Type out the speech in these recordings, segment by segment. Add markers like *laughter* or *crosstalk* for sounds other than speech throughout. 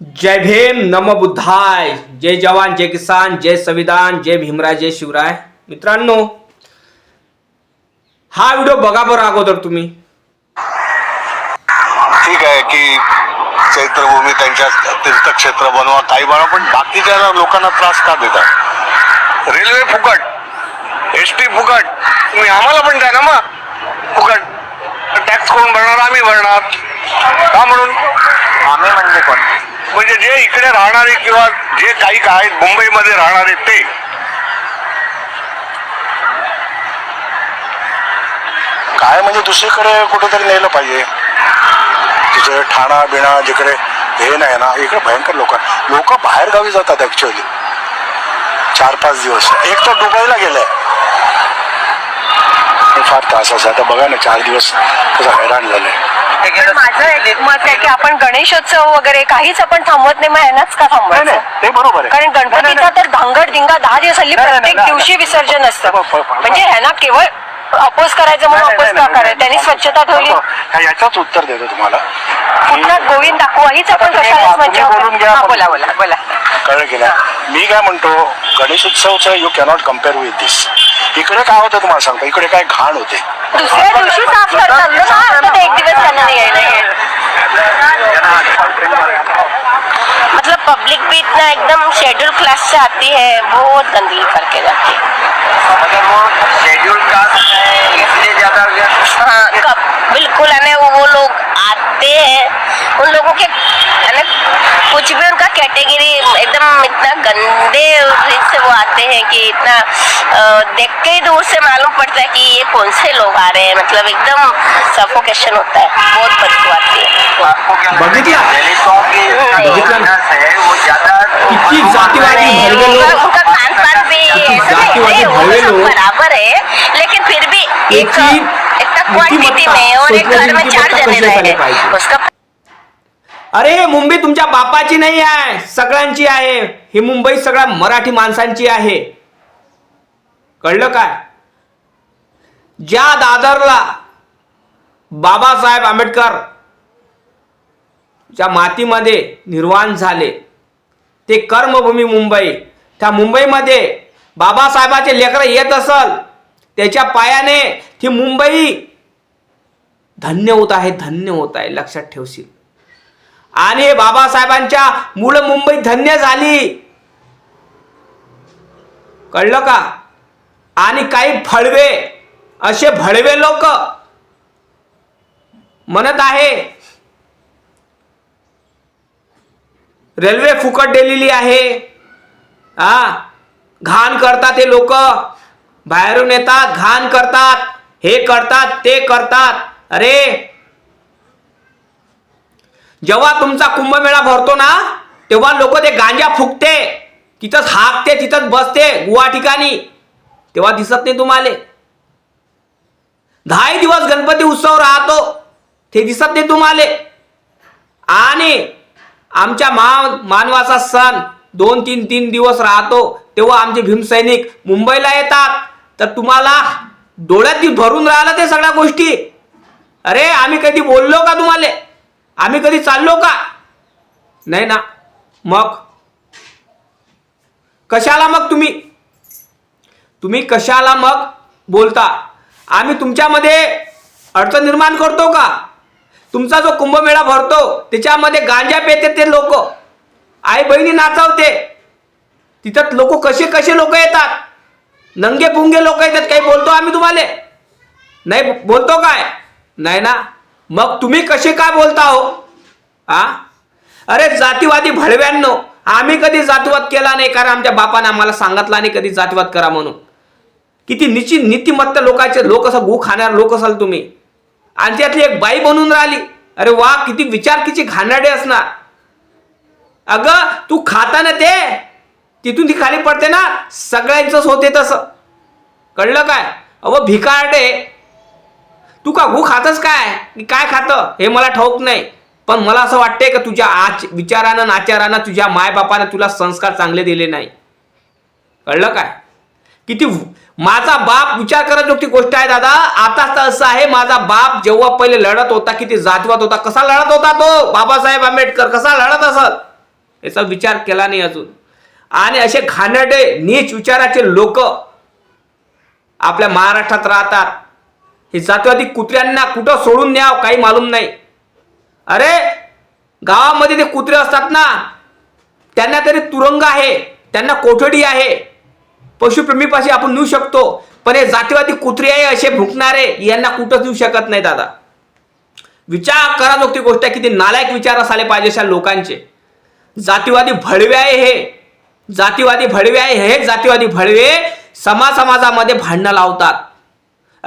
जय भीम नम बुद्धाय। जय जवान जय किसान जय संविधान जय भीमराय जय शिवराय। मित्रांनो हा व्हिडिओ बघा बरं अगोदर तुम्ही. ठीक आहे की चैत्रभूमी त्यांच्या तीर्थक्षेत्र बनवा काही बनवा पण बाकीच्या लोकांना त्रास का देतात रेल्वे फुकट एस टी फुकट तुम्ही आम्हाला पण द्या ना मग. फुकट. टॅक्स कोण भरणार? आम्ही भरणार. का म्हणून? आम्ही म्हणजे कोण? म्हणजे जे इकडे राहणारे किंवा जे काही आहेत मुंबईमध्ये राहणारे ते. काय म्हणजे दुसरीकडे कुठेतरी नेलं पाहिजे. तिथे ठाणा बिणा जिकडे हे नाही ना इकडे भयंकर लोक लोक बाहेर गावी जातात ऍक्च्युअली चार पाच दिवस. एक तर दुबईला गेलाय. फार त्रास आहे. आता बघा ना चार दिवस कसं हैराण झालंय. पण माझं एक मत आहे की आपण गणेशोत्सव वगैरे काहीच आपण थांबवत नाही मग ह्यांनाच का नाही थांबवायचं? नाही ते बरोबर आहे. कारण गणपतीचा तर धांगड धिंगा दहा दिवस हल्ली नाही, नाही, प्रत्येक नाही, दिवशी नाही. विसर्जन असतं. प- प- प- म्हणजे ह्यांना केवळ अपोज करायचं म्हणून अपोज का करायचं? त्यांनी स्वच्छता ठेवली. हा, याचाच उत्तर देतो तुम्हाला. कुठला गोविंद दाखवा हीच आपण तुम्ही- कशालाच मज्जा बोलून घ्या. हा, बोला बोला बोला. कळलं की नाही? मी काय म्हणतो Ganesh उत्सवचं you cannot compare with this इकडे काय होतं तुम्हाला सांगतो इकडे काय घाण होते. मतलब पब्लिक भी इतना एकदम शेड्यूल क्लास से आती है, बहुत गंदगी करके जाती है शेड्यूल कास्ट है इसलिए ज़्यादा हाँ कब बिल्कुल है ना वो लोग आते हैं उन लोगों के है ना कुछ भी उनका कैटेगरी एकदम इतना गंदे से वो आते हैं कि इतना देख के ही दूर से मालूम पड़ता है कि ये कौन से लोग आ रहे हैं। मतलब एकदम सफोकेशन होता है। बहुत बदबू आती है। है वो ज़्यादा किती जातीवादी नहीं, भरवे उनका खान पान भी बराबर है लेकिन फिर भी एक इतना क्वांटिटी में और एक घर में चार जने रहे हैं उसका अरे मुंबई तुमच्या बापाची नाही आहे सगळ्यांची आहे. ही मुंबई सगळ्या मराठी माणसांची आहे. कळलं काय? ज्या दादरला बाबासाहेब आंबेडकर ज्या मातीमध्ये निर्वाण झाले ते कर्मभूमी मुंबई त्या मुंबईमध्ये बाबासाहेबाचे लेकरं येत असल त्याच्या पायाने ती मुंबई धन्य होत आहे धन्य होत आहे लक्षात ठेवशील. आणि बाबासाहेबांच्या मूळ मुंबई धन्य झाली. कळलं का? आणि काही फळवे असे भळवे लोक म्हणत आहे रेल्वे फुकट दिलेली आहे. हा? घाण करतात हे लोक. बाहेरून येतात घाण करतात हे करतात ते करतात. अरे जेव्हा तुमचा कुंभमेळा भरतो ना तेव्हा लोक ते गांजा फुकते. तिथंच हाकते तिथंच बसते गुवा ठिकाणी. तेव्हा दिसत नाही तुम्हाला. दहाही दिवस गणपती उत्सव राहतो ते दिसत नाही तुम्हाला. आणि आमच्या मा मानवाचा सण दोन तीन तीन दिवस राहतो तेव्हा आमचे भीमसैनिक मुंबईला येतात. तर तुम्हाला डोळ्यात भरून राहिलं ते सगळ्या गोष्टी. अरे आम्ही कधी बोललो का तुम्हाला? आम्ही कधी चाललो का? नाही ना. मग? कशाला मग तुम्ही? तुम्ही कशाला मग बोलता? आम्ही तुमच्यामध्ये अडचण निर्माण करतो का? तुमचा जो कुंभमेळा भरतो त्याच्यामध्ये गांजा पेते ते लोक. आई बहिणी नाचवते. तिथं लोक कसे कसे लोक येतात? नंगे पुंगे लोक येतात काही बोलतो आम्ही तुम्हाला? नाही बोलतो काय? नाही ना. मग तुम्ही कसे काय बोलता हो? आ? अरे जातीवादी भडव्यांनो आम्ही कधी जातीवाद केला नाही कारण आमच्या बापाने आम्हाला सांगितला नाही कधी जातीवाद करा म्हणून. किती निश्चित नीतिमत्त लोकांचे लोक असं गु खाणार लोक असाल तुम्ही. आणि त्यातली एक बाई बनून राहिली. अरे वा किती विचार किती घाणाडे असणार. अगं तू खाताना ते तिथून ती खाली पडते ना सगळ्यांचंच होते तसं. कळलं काय? अव भिकारडे तू का गु खातच काय? की काय खातं? हे मला ठाऊक नाही. पण मला असं वाटतंय का तुझ्या आच विचारानं नाचारानं आचारानं तुझ्या मायबापानं तुला संस्कार चांगले दिले नाही. कळलं काय? किती माझा बाप विचार करत ती गोष्ट आहे दादा. आता तर असं आहे माझा बाप जेव्हा पहिले लढत होता किती जातवाद होता. कसा लढत होता तो? बाबासाहेब आंबेडकर कसा लढत असत याचा विचार केला नाही अजून. आणि असे घाणडे नीच विचाराचे लोक आपल्या महाराष्ट्रात राहतात. हे जातीवादी कुत्र्यांना कुठं सोडून न्याव काही मालूम नाही. अरे गावामध्ये ते कुत्रे असतात ना त्यांना तरी तुरंग आहे त्यांना कोठडी आहे. पशुप्रेमीपाशी आपण नेऊ शकतो पण हे जातीवादी कुत्रे आहे असे भुकणारे यांना कुठंच नेऊ शकत नाही दादा. विचार करा ती गोष्ट आहे किती नालायक विचार असायला पाहिजे अशा लोकांचे. जातीवादी भडवे आहे हे. जातीवादी भडवे आहे हे जातीवादी भडवे समाज समाजामध्ये भांडणं लावतात.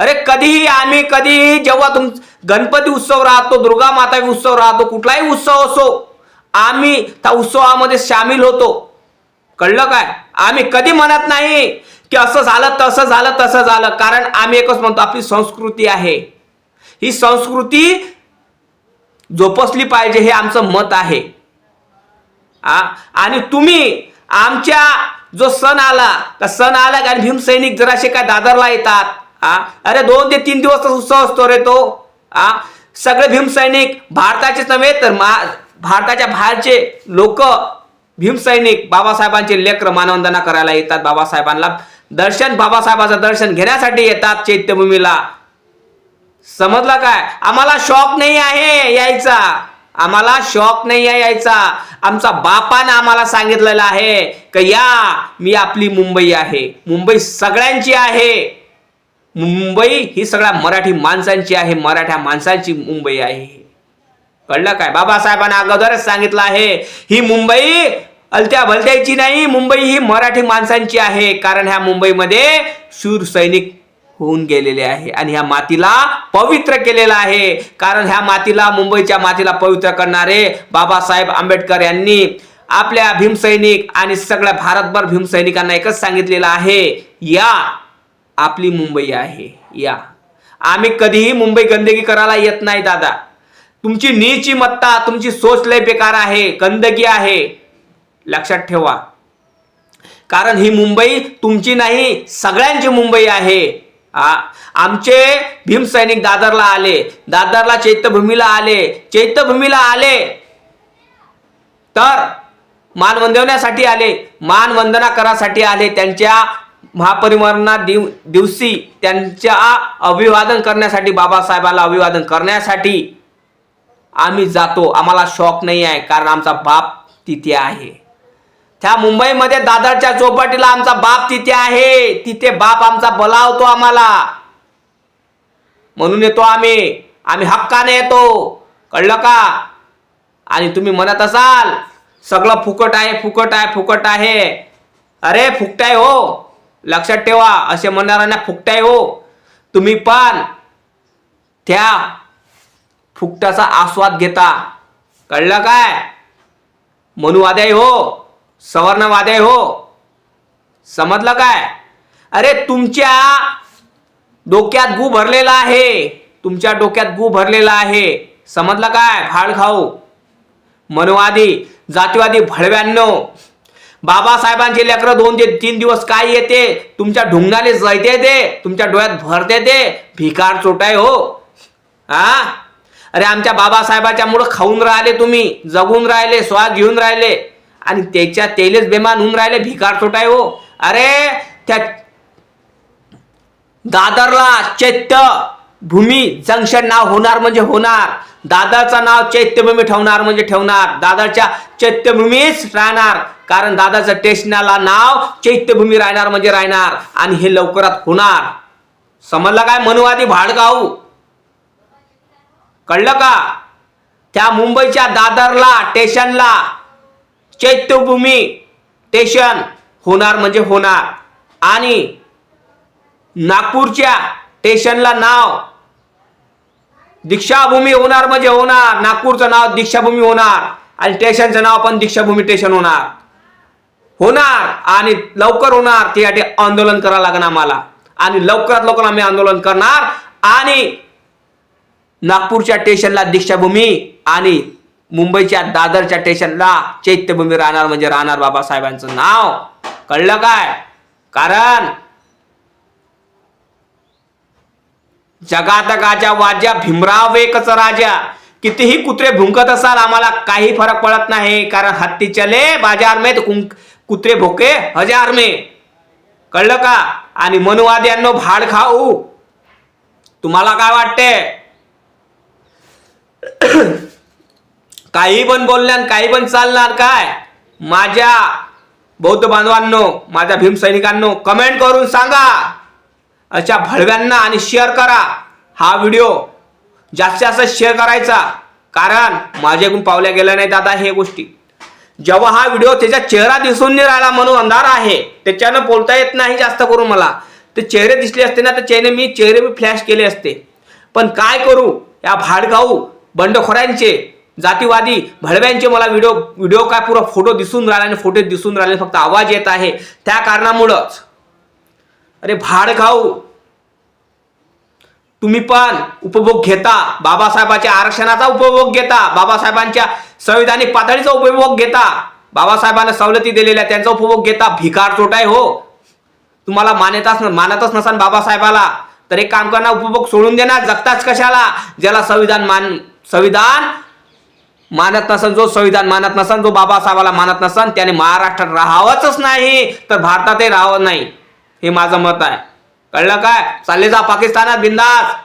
अरे कधीही आम्ही कधीही जेव्हा तुम गणपती उत्सव राहतो दुर्गा माता उत्सव राहतो कुठलाही उत्सव असो आम्ही त्या उत्सवामध्ये सामील होतो. कळलं काय? आम्ही कधी म्हणत नाही की असं झालं तसं झालं तसं झालं. कारण आम्ही एकच म्हणतो आपली संस्कृती आहे. ही संस्कृती जोपासली पाहिजे हे आमचं मत आहे. आ आणि तुम्ही आमच्या जो सण आला तर सण आला कारण भीमसैनिक जराशे काय दादरला येतात आ? अरे दोन ते तीन दिवस उत्सव असतो रे तो. आ? सगळे भीमसैनिक भारताचेच नव्हे तर भारताच्या बाहेरचे लोक भीमसैनिक बाबासाहेबांचे लेकर मानवंदना करायला येतात. बाबासाहेबांना दर्शन बाबासाहेबांचं दर्शन घेण्यासाठी येतात चैत्यभूमीला. समजला काय? आम्हाला शॉक नाही आहे यायचा. आम्हाला शॉक नाही आहे यायचा. आमचा बापानं आम्हाला सांगितलेलं आहे की या मी आपली मुंबई आहे. मुंबई सगळ्यांची आहे. मुंबई ही सगळ्या मराठी माणसांची आहे मराठ्या माणसांची मुंबई आहे. कळलं काय? बाबासाहेबांना अगोदरच सांगितलं आहे ही मुंबई अलत्या भलत्याची नाही मुंबई ही मराठी माणसांची आहे कारण ह्या मुंबईमध्ये शूर सैनिक होऊन गेलेले आहे आणि ह्या मातीला पवित्र केलेलं आहे. कारण ह्या मातीला मुंबईच्या मातीला पवित्र करणारे बाबासाहेब आंबेडकर यांनी आपल्या भीमसैनिक आणि सगळ्या भारतभर भीमसैनिकांना एकच सांगितलेलं आहे या आपली मुंबई आहे. या. आम्ही कधीही मुंबई गंदगी करायला येत नाही दादा. तुमची नीची मत्ता तुमची सोच लय बेकार आहे गंदगी आहे. लक्षात ठेवा. कारण ही मुंबई तुमची नाही सगळ्यांची मुंबई आहे. आमचे भीमसैनिक दादरला आले. दादरला चैत्यभूमीला आले. चैत्यभूमीला आले. तर मान वंदवण्यासाठी आले मान वंदना करासाठी आले त्यांच्या महापरिवारांना दिव दिवशी त्यांच्या अभिवादन करण्यासाठी बाबासाहेबाला अभिवादन करण्यासाठी आम्ही जातो. आम्हाला शॉक नाही आहे कारण आमचा बाप तिथे आहे. त्या मुंबईमध्ये दादरच्या चौपाटीला आमचा बाप तिथे आहे. तिथे बाप आमचा बोलावतो आम्हाला. म्हणून येतो आम्ही. आम्ही हक्काने येतो. कळलं का? आणि तुम्ही म्हणत असाल सगळं फुकट आहे फुकट आहे फुकट आहे. अरे फुकट आहे हो. लक्षात ठेवा असे म्हणणाऱ्यांना फुकटाय हो. तुम्ही पण त्या फुकटाचा आस्वाद घेता. कळलं काय? मनुवाद्याय हो सवर्णवाद्याय हो. समजलं काय? अरे तुमच्या डोक्यात गू भरलेला आहे. तुमच्या डोक्यात गू भरलेला आहे. समजलं काय? फाळ खाऊ. मनवादी जातीवादी भळव्यांनो बाबासाहेबांचे लेकरं दोन ते तीन दिवस काय येते? तुमच्या ढुंगाने जळते ते तुमच्या डोळ्यात भरते ते. भिकार चोटाय हो. हा अरे आमच्या बाबासाहेबाच्या मुळे खाऊन राहिले तुम्ही जगून राहिले स्वाद घेऊन राहिले. आणि त्याच्या तेलेच बेमान होऊन राहिले भिकार चोटाय हो. अरे त्या दादरला चैत्य भूमी जंक्शन नाव होणार म्हणजे होणार. दादरचं नाव चैत्यभूमी ठेवणार म्हणजे ठेवणार. दादरच्या चैत्यभूमीच राहणार. कारण दादाचं टेशनाला नाव चैत्यभूमी राहणार म्हणजे राहणार आणि हे लवकरात होणार. समजलं काय? मनुवादी भाडगाऊ कळलं का? त्या मुंबईच्या दादरला स्टेशनला चैत्यभूमी स्टेशन होणार म्हणजे होणार. आणि नागपूरच्या स्टेशनला नाव दीक्षाभूमी होणार म्हणजे होणार. नागपूरचं नाव दीक्षाभूमी होणार. आणि स्टेशनचं नाव पण दीक्षाभूमी स्टेशन होणार. होणार आणि लवकर होणार त्यासाठी आंदोलन करावं लागणार आम्हाला. आणि लवकरात लवकर आम्ही आंदोलन करणार आणि नागपूरच्या स्टेशनला दीक्षाभूमी आणि मुंबईच्या दादरच्या स्टेशनला चैत्यभूमी राहणार म्हणजे राहणार बाबासाहेबांचं नाव. कळलं काय? कारण जगातकाच्या वाज्या भीमराव एकच राजा. कितीही कुत्रे भुंकत असाल आम्हाला काही फरक पडत नाही. कारण हत्ती चले बाजार में कुत्रे भोके हजार मे. कळलं का? आणि मनुवाद्यांनो भाड खाऊ. तुम्हाला काय वाटते? *coughs* काही पण बोलणार काही पण चालणार काय? माझ्या बौद्ध बांधवांनो माझ्या भीमसैनिकांनो कमेंट करून सांगा. अशा भडव्यांना आणि शेअर करा. हा व्हिडिओ जास्तीत जास्त शेअर करायचा. कारण माझ्याकडून पावल्या गेल्या नाहीत आता हे गोष्टी. जेव्हा हा व्हिडिओ त्याचा चेहरा दिसून नाही राहिला म्हणून अंधार आहे त्याच्यानं बोलता येत नाही जास्त करून मला. ते चेहरे दिसले असते ना तर चेहरे मी चेहरे मी फ्लॅश केले असते. पण काय करू या भाडगाऊ बंडखोऱ्यांचे जातीवादी भडव्यांचे मला व्हिडिओ व्हिडिओ काय पुरा फोटो दिसून राहिले आणि फोटो दिसून राहिले फक्त आवाज येत आहे. त्या कारणामुळंच. अरे भाडगाऊ तुम्ही पण उपभोग घेता बाबासाहेबांच्या आरक्षणाचा उपभोग घेता बाबासाहेबांच्या संविधानिक पातळीचा उपभोग घेता. बाबासाहेबांना सवलती दिलेल्या त्यांचा उपभोग घेता. भिकार चोट आहे हो. तुम्हाला मान्यताच मानतच नसाल बाबासाहेबाला. तर एक काम करणार उपभोग सोडून देणार. जगताच कशाला? ज्याला संविधान मान संविधान मानत नसन जो संविधान मानत नसन जो बाबासाहेबाला मानत नसन त्याने महाराष्ट्रात राहावंच नाही. तर भारतातही राहावं नाही. हे माझं मत आहे. कळलं काय? चालले जा पाकिस्तानात बिंदास.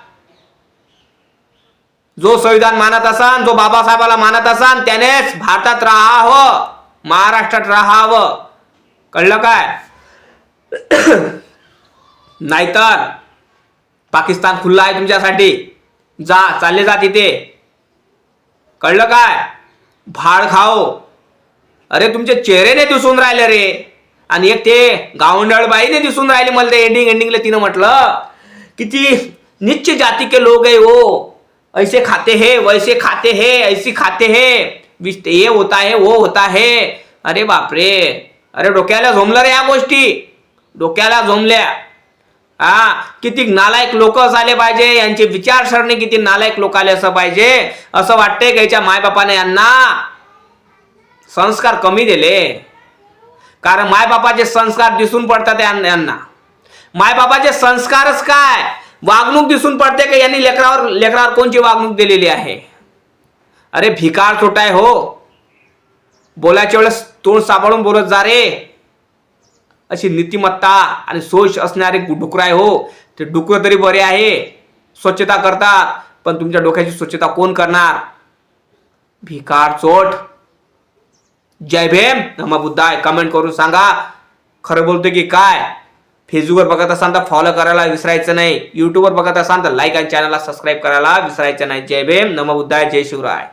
जो संविधान मानत असान जो बाबासाहेबाला मानत असन त्यानेच भारतात राहावं महाराष्ट्रात राहावं. कळलं काय? *coughs* नाहीतर पाकिस्तान खुल्ला आहे तुमच्यासाठी. जा चालले जा तिथे. कळलं काय? भाड खाओ. अरे तुमचे चेहरे नाही दिसून राहिले रे. आणि एक ते गावंडळ नाही दिसून राहिले मला ते एंडिंग एंडिंगला तिनं म्हटलं. किती निश्चित निच्च जाती के लोक आहे हो. ऐसे खाते है वैसे खाते है ऐसी खाते है। विस- ये होता है वो होता है। अरे बापरे अरे डोक्याला झोमलं रे या गोष्टी। डोक्याला झोमल्या। हा किती नालायक लोक झाले पाहिजे यांची विचारसरणी किती नालायक लोक आले असं पाहिजे असं वाटतंय की याच्या मायबापाने यांना? संस्कार कमी दिले. कारण मायबापाचे संस्कार दिसून पडतात यांना. मायबापाचे संस्कारच काय? वागणूक दिसून पडते का यांनी लेकरावर लेकरावर कोणची वागणूक दिलेली आहे? अरे भिकार चोटाय हो. बोलायच्या वेळेस तोंड सांभाळून बोलत जा रे. अशी नीतिमत्ता आणि सोच असणारे डुकरं आहे हो. ते डुकरं तरी बरे आहे. स्वच्छता करतात पण तुमच्या डोक्याची स्वच्छता कोण करणार? भिकार चोट. जय भीम. नम बुद्धाय. कमेंट करून सांगा. खरं बोलतो की काय? फेसबुकवर बघत असाल तर फॉलो करायला विसरायचं नाही. युट्यूबवर बघत असाल तर लाईक आणि चॅनलला सबस्क्राईब करायला विसरायचं नाही. जय भीम. नम बुद्धाय. जय शिवराय.